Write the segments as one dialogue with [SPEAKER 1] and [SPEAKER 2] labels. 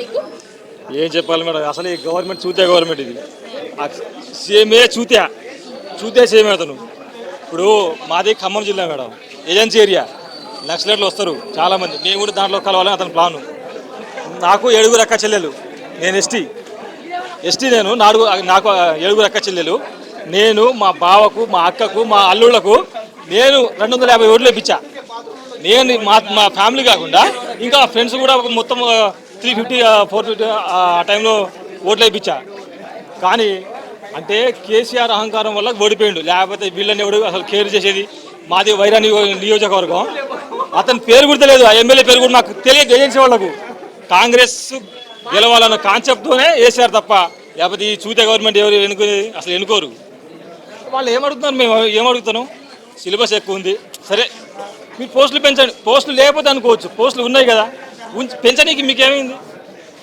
[SPEAKER 1] మీకు?
[SPEAKER 2] ఏం చెప్పాలి మేడం? అసలు ఈ గవర్నమెంట్ చూతే గవర్నమెంట్ ఇది. సీఎంఏ చూతే చూతే సీఎం అతను. ఇప్పుడు మాది ఖమ్మం జిల్లా మేడం. Agency area. నక్సలైట్లు వస్తారు చాలామంది. మేము కూడా దాంట్లో కలవాలని అతని ప్లాను. నాకు ఏడుగురు అక్క చెల్లెలు. నేను ఎస్టీ. ఎస్టీ నేను నాలుగు నాకు ఏడుగురు అక్క చెల్లెలు. నేను మా బావకు మా అక్కకు మా అల్లుళ్ళకు నేను రెండు వందల యాభై ఓట్లు ఇప్పించా నేను మా మా ఫ్యామిలీ కాకుండా ఇంకా ఫ్రెండ్స్ కూడా మొత్తం త్రీ ఫిఫ్టీ ఫోర్ ఫిఫ్టీ ఆ టైంలో ఓట్లు వేయించా. కానీ అంటే కేసీఆర్ అహంకారం వల్ల ఓడిపోయిండు. లేకపోతే వీళ్ళని ఎవడు అసలు కేర్ చేసేది? మాది వైరా నియోజకవర్గం. అతని పేరు కూడా తెలియదు ఆ ఎమ్మెల్యే పేరు కూడా నాకు తెలియదు ఏజెన్సీ వాళ్ళకు. కాంగ్రెస్ గెలవాలన్న కాన్సెప్ట్తోనే వేసారు తప్ప లేకపోతే ఈ చూతే గవర్నమెంట్ ఎవరు ఎన్నుకుని అసలు ఎన్నుకోరు. వాళ్ళు ఏమడుగుతున్నారు మేము? ఏమడుగుతున్నాం సిలబస్ ఎక్కువ ఉంది. సరే మీరు పోస్టులు పెంచండి. పోస్టులు లేకపోతే అనుకోవచ్చు. పోస్టులు ఉన్నాయి కదా. పెంచడానికి మీకేమైంది?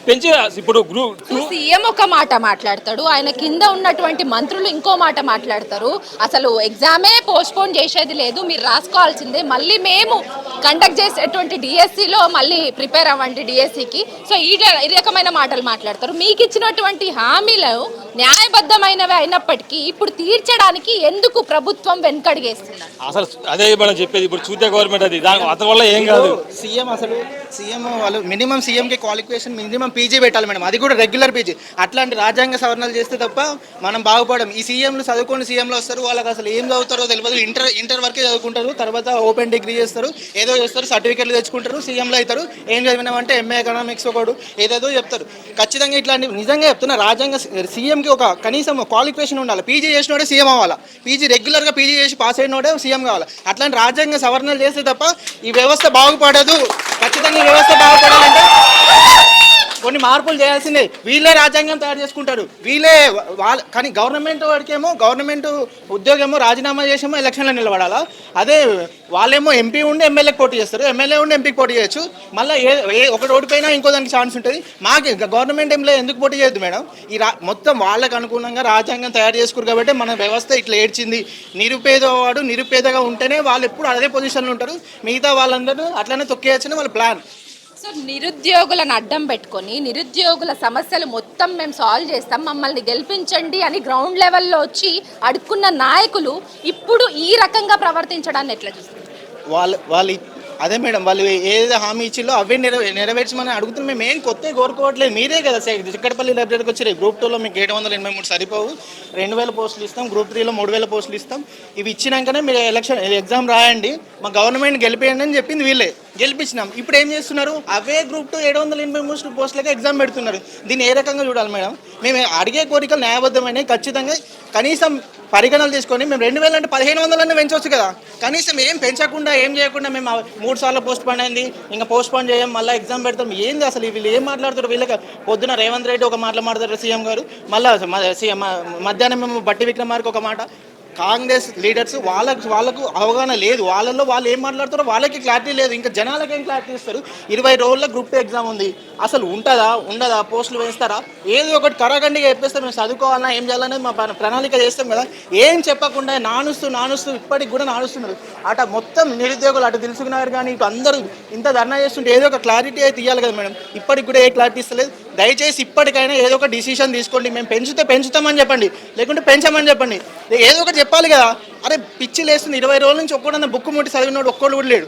[SPEAKER 2] పెంచి ఇప్పుడు గ్రూప్ టూ
[SPEAKER 1] సీఎం ఒక మాట మాట్లాడతాడు. ఆయన కింద ఉన్నటువంటి మంత్రులు ఇంకో మాట మాట్లాడతారు. అసలు ఎగ్జామే పోస్ట్పోన్ చేసేది లేదు. మీరు రాసుకోవాల్సిందే. మళ్ళీ మేము కండక్ట్ చేసేటువంటి డిఎస్సిలో మళ్ళీ ప్రిపేర్ అవ్వండి డిఎస్సికి సో ఈ ఈ రకమైన మాటలు మాట్లాడతారు. మీకు ఇచ్చినటువంటి హామీలు న్యాయబద్ధమైనవి అయినప్పటికీ ఇప్పుడు తీర్చడానికి ఎందుకు ప్రభుత్వం వెనుకడిగేస్తున్నారు?
[SPEAKER 2] అసలు అదే మనం చెప్పేది. ఇప్పుడు గవర్నమెంట్ అది? దాని అతని వల్ల ఏం కాదు.
[SPEAKER 3] సీఎం అసలు సీఎం వాళ్ళు మినిమం సీఎంకి క్వాలిఫికేషన్ మినిమం పీజీ పెట్టాలి మేడం. అది కూడా రెగ్యులర్ గార్బేజ్ అట్లాంటి రాజ్యాంగ సవరణలు చేస్తే తప్ప మనం బాగుపడం. ఈ సీఎంలు చదువుకొని సీఎంలు వస్తారు వాళ్ళకి అసలు ఏం చదువుతారో తెలియదు. ఇంటర్ ఇంటర్ వరకే చదువుకుంటారు తర్వాత ఓపెన్ డిగ్రీ చేస్తారు ఏదో చేస్తారు సర్టిఫికెట్లు తెచ్చుకుంటారు సీఎంలు అవుతారు. ఏం చదివినామంటే ఎంఏ ఎకనామిక్స్ ఒకడు ఏదేదో చెప్తారు. ఖచ్చితంగా ఇట్లాంటి నిజంగా చెప్తున్నా రాజ్యాంగ సీఎంకి ఒక కనీసం క్వాలిఫికేషన్ ఉండాలి. పీజీ చేసినోడే సీఎం అవ్వాలి? పీజీ రెగ్యులర్గా పీజీ చేసి పాస్ అయినోడే సీఎం కావాలి? అట్లాంటి రాజ్యాంగ సవరణలు చేస్తే తప్ప ఈ వ్యవస్థ బాగుపడదు. ఖచ్చితంగా ఈ వ్యవస్థ బాగుపడదు. కొన్ని మార్పులు చేయాల్సిందే. వీళ్ళే రాజ్యాంగం తయారు చేసుకుంటారు. వీళ్ళే వాళ్ళ కానీ గవర్నమెంట్ వాడికేమో గవర్నమెంట్ ఉద్యోగమో రాజీనామా చేసేమో ఎలక్షన్లో నిలబడాలా? అదే వాళ్ళేమో ఎంపీ ఉండి ఎమ్మెల్యేకి పోటీ చేస్తారు. ఎమ్మెల్యే ఉండి ఎంపీకి పోటీ చేయొచ్చు. మళ్ళీ ఏ ఏ ఒకటి ఓడిపోయినా ఇంకో దానికి ఛాన్స్ ఉంటుంది. మాకు గవర్నమెంట్ ఎంప్లాయ్ ఎందుకు పోటీ చేయొద్దు మేడం? ఈ రా మొత్తం వాళ్ళకు అనుగుణంగా రాజ్యాంగం తయారు చేసుకురు కాబట్టి మన వ్యవస్థ ఇట్లా ఏడ్చింది. నిరుపేదవాడు నిరుపేదగా ఉంటేనే వాళ్ళు ఎప్పుడు అదే పొజిషన్లో ఉంటారు. మిగతా వాళ్ళందరూ అట్లనే తొక్కేయచ్చని వాళ్ళ ప్లాన్
[SPEAKER 1] సో నిరుద్యోగులను అడ్డం పెట్టుకొని నిరుద్యోగుల సమస్యలు మొత్తం మేము సాల్వ్ చేస్తాం మమ్మల్ని గెలిపించండి అని గ్రౌండ్ లెవెల్లో వచ్చి అడుక్కున్న నాయకులు ఇప్పుడు ఈ రకంగా ప్రవర్తించడాన్ని ఎట్లా చూస్తారు
[SPEAKER 3] వాళ్ళు వాళ్ళు అదే మేడం వాళ్ళు ఏదైతే హామీ ఇచ్చిలో అవే నెరవే నెరవేర్చమని అడుగుతున్నాం. మేము ఏం కొత్త కోరుకోవట్లేదు. మీరే కదా సార్ చిక్కడపల్లి లైబ్రరీకి వచ్చి గ్రూప్ టూలో మీకు ఏడు వందల ఎనభై మూడు సరిపోవు. రెండు వేల పోస్టులు ఇస్తాం గ్రూప్ త్రీలో మూడు వేల పోస్టులు ఇస్తాం. ఇవి ఇచ్చినాకనే మీరు ఎలక్షన్ ఎగ్జామ్ రాయండి. మా గవర్నమెంట్ గెలిపేయండి అని చెప్పింది వీళ్ళే. గెలిపించినాం. ఇప్పుడు ఏం చేస్తున్నారు? అవే గ్రూప్ టూ ఏడు వందల ఎనభై మూడు పోస్టులకే ఎగ్జామ్ పెడుతున్నారు. దీన్ని ఏ రకంగా చూడాలి మేడం? మేము అడిగే కోరికలు న్యాయబద్ధమైనవి ఖచ్చితంగా. కనీసం పరిగణలు తీసుకొని మేము రెండు వేలు అంటే పదిహేను వందలన్నీ పెంచవచ్చు కదా. కనీసం ఏం పెంచకుండా ఏం చేయకుండా మేము మూడు సార్లు పోస్ట్ పోన్ అయింది. ఇంకా పోస్ట్ పోన్ చేయం మళ్ళీ ఎగ్జామ్ పెడతాం. ఏంది అసలు వీళ్ళు ఏం మాట్లాడుతారు వీళ్ళకి పొద్దున రేవంత్ రెడ్డి ఒక మాట మాట్లాడతారు సీఎం గారు. మళ్ళీ సీఎం మధ్యాహ్నం మేము బట్టి విక్రమార్కి ఒక మాట. కాంగ్రెస్ లీడర్స్ వాళ్ళకు వాళ్ళకు అవగాహన లేదు. వాళ్ళల్లో వాళ్ళు ఏం మాట్లాడతారో వాళ్ళకి క్లారిటీ లేదు. ఇంకా జనాలకి ఏం క్లారిటీ ఇస్తారు? ఇరవై రోజుల్లో గ్రూప్ టూ ఎగ్జామ్ ఉంది. అసలు ఉంటుందా? ఉండదా? పోస్టులు వేస్తారా? ఏదో ఒకటి కరగండిగా చెప్పేస్తే మేము చదువుకోవాలన్నా ఏం చేయాలనేది మా ప్రణాళిక చేస్తాం కదా. ఏం చెప్పకుండా నానుస్తూ నానుస్తూ ఇప్పటికి కూడా నానుస్తున్నారు. అట మొత్తం నిరుద్యోగులు అటు తెలుసుకున్నారు కానీ ఇటు అందరూ ఇంత ధర్నా చేస్తుంటే ఏదో ఒక క్లారిటీ అయితే ఇవ్వాలి కదా మేడం. ఇప్పటికి కూడా ఏ క్లారిటీ ఇస్తలేదు. దయచేసి ఇప్పటికైనా ఏదో ఒక డిసిషన్ తీసుకోండి. మేము పెంచితే పెంచుతామని చెప్పండి. లేకుంటే పెంచమని చెప్పండి. ఏదో ఒకటి చెప్పాలి కదా. అరే పిచ్చి లేస్తుంది. ఇరవై రోజుల నుంచి ఒక్కడన్నా బుక్ ముట్టి చదివినోడు ఒక్కడు కూడా లేడు.